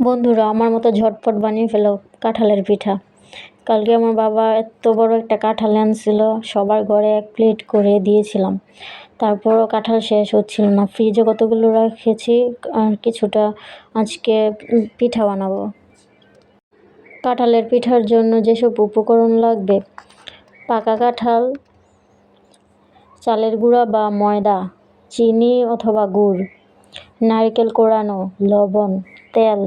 বন্ধুরা, আমার মতো ঝটপট বানিয়ে ফেলো কাঁঠালের পিঠা। কালকে আমার বাবা এত বড় একটা কাঁঠাল আনছিল, সবার ঘরে এক প্লেট করে দিয়েছিলাম। তারপরও কাঁঠাল শেষ হচ্ছিল না। ফ্রিজে কতগুলো রেখেছি, আর কিছুটা আজকে পিঠা বানাবো। কাঁঠালের পিঠার জন্য যেসব উপকরণ লাগবে? পাকা কাঁঠাল, চালের গুঁড়া বা ময়দা, চিনি অথবা গুড়, নারকেল কোড়ানো লবণ, তেল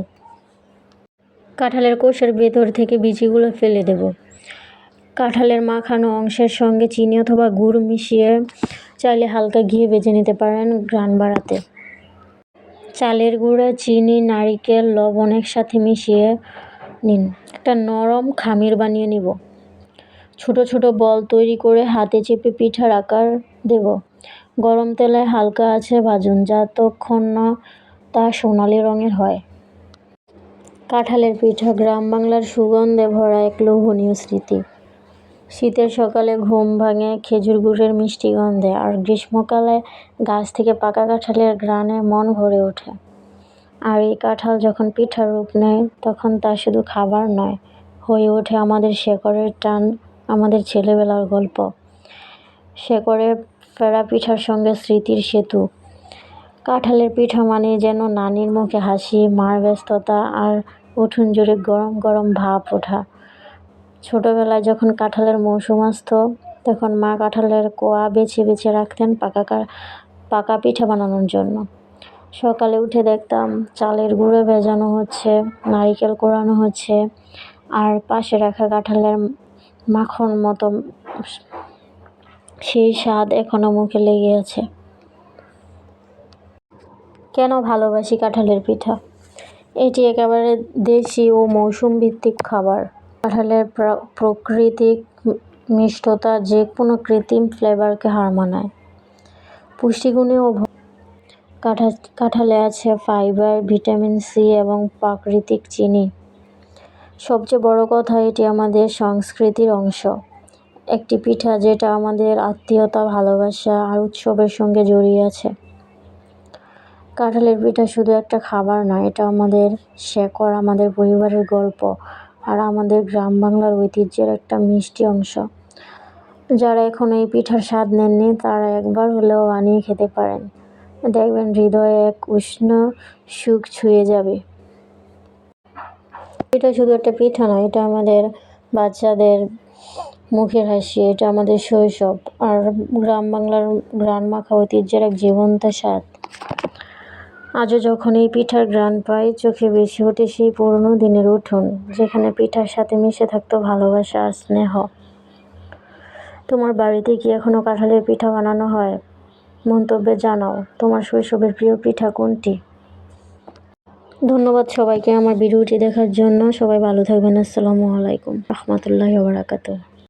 কাঁঠালের কোষের ভেতর থেকে বিচিগুলো ফেলে দেব। কাঁঠালের মাখানো অংশের সঙ্গে চিনি অথবা গুড় মিশিয়ে চাইলে হালকা ঘিয়ে বেজে নিতে পারেন গ্রান বাড়াতে। চালের গুঁড়া, চিনি, নারিকেল, লবণ একসাথে মিশিয়ে নিন। একটা নরম খামির বানিয়ে নিব। ছোট ছোট বল তৈরি করে হাতে চেপে পিঠার আকার দেব। গরম তেলে হালকা আছে ভাজুন, যতক্ষণ না তা সোনালি রঙের হয়। কাঁঠালের পিঠা, গ্রাম বাংলার সুগন্ধে ভরা এক লোভনীয় স্মৃতি। শীতের সকালে ঘুম ভাঙে খেজুর গুড়ের মিষ্টি গন্ধে, আর গ্রীষ্মকালে গাছ থেকে পাকা কাঁঠালের গ্রানে মন ভরে ওঠে। আর এই কাঁঠাল যখন পিঠার রূপ নেয়, তখন তা শুধু খাবার নয়, হয়ে ওঠে আমাদের শেকড়ের টান, আমাদের ছেলেবেলার গল্প। শেকড়ে ফেরা পিঠার সঙ্গে স্মৃতির সেতু কাঁঠালের পিঠা মানে যেন নানির মুখে হাসি, মার ব্যস্ততা আর উঠুন জুড়ে গরম গরম ভাপ ওঠা। ছোটোবেলায় যখন কাঁঠালের মৌসুম আসত, তখন মা কাঁঠালের কোয়া বেছে বেছে রাখতেন পাকা পাকা পিঠা বানানোর জন্য। সকালে উঠে দেখতাম চালের গুঁড়ো ভেজানো হচ্ছে, নারিকেল কোড়ানো হচ্ছে আর পাশে রাখা কাঁঠালের মাখন মতো সেই স্বাদ এখনও মুখে লেগে আছে। কেন ভালোবাসি কাঁঠালের পিঠা? এটি একেবারে দেশি ও মৌসুম ভিত্তিক খাবার। কাঁঠালের প্রাকৃতিক মিষ্টতা যে কোনো কৃত্রিম ফ্লেভারকে হার মানায়। পুষ্টিগুণেও কাঁঠা কাঁঠালে আছে ফাইবার, ভিটামিন সি এবং প্রাকৃতিক চিনি। সবচেয়ে বড় কথা এটি আমাদের সংস্কৃতির অংশ। একটি পিঠা যেটা আমাদের আত্মীয়তা, ভালোবাসা আর উৎসবের সঙ্গে জড়িয়ে আছে। কাঁঠালের পিঠা শুধু একটা খাবার নয় এটা আমাদের শেকড়, আমাদের পরিবারের গল্প আর আমাদের গ্রাম বাংলার ঐতিহ্যের একটা মিষ্টি অংশ। যারা এখন এই পিঠার স্বাদ নেননি, তারা একবার হলেও বানিয়ে খেতে পারেন। দেখবেন হৃদয়ে এক উষ্ণ সুখ ছুঁয়ে যাবে। এটা শুধু একটা পিঠা নয় এটা আমাদের বাচ্চাদের মুখের হাসি, এটা আমাদের শৈশব আর গ্রাম বাংলার গ্রান মাখা ঐতিহ্যের এক জীবন্ত স্বাদ। আজও যখন এই পিঠার গ্রান পাই, চোখে বেশি ওঠে সেই পুরনো দিনের উঠোন, যেখানে পিঠার সাথে মিশে থাকতো ভালোবাসা আর স্নেহ। তোমার বাড়িতে কি এখনও কাঁঠালের পিঠা বানানো হয়? মন্তব্যে জানাও, তোমার শৈশবের প্রিয় পিঠা কোনটি? ধন্যবাদ সবাইকে আমার ভিডিওটি দেখার জন্য। সবাই ভালো থাকবেন। আসসালামু আলাইকুম। রহমতুল্লাহ বারাকাতুহ।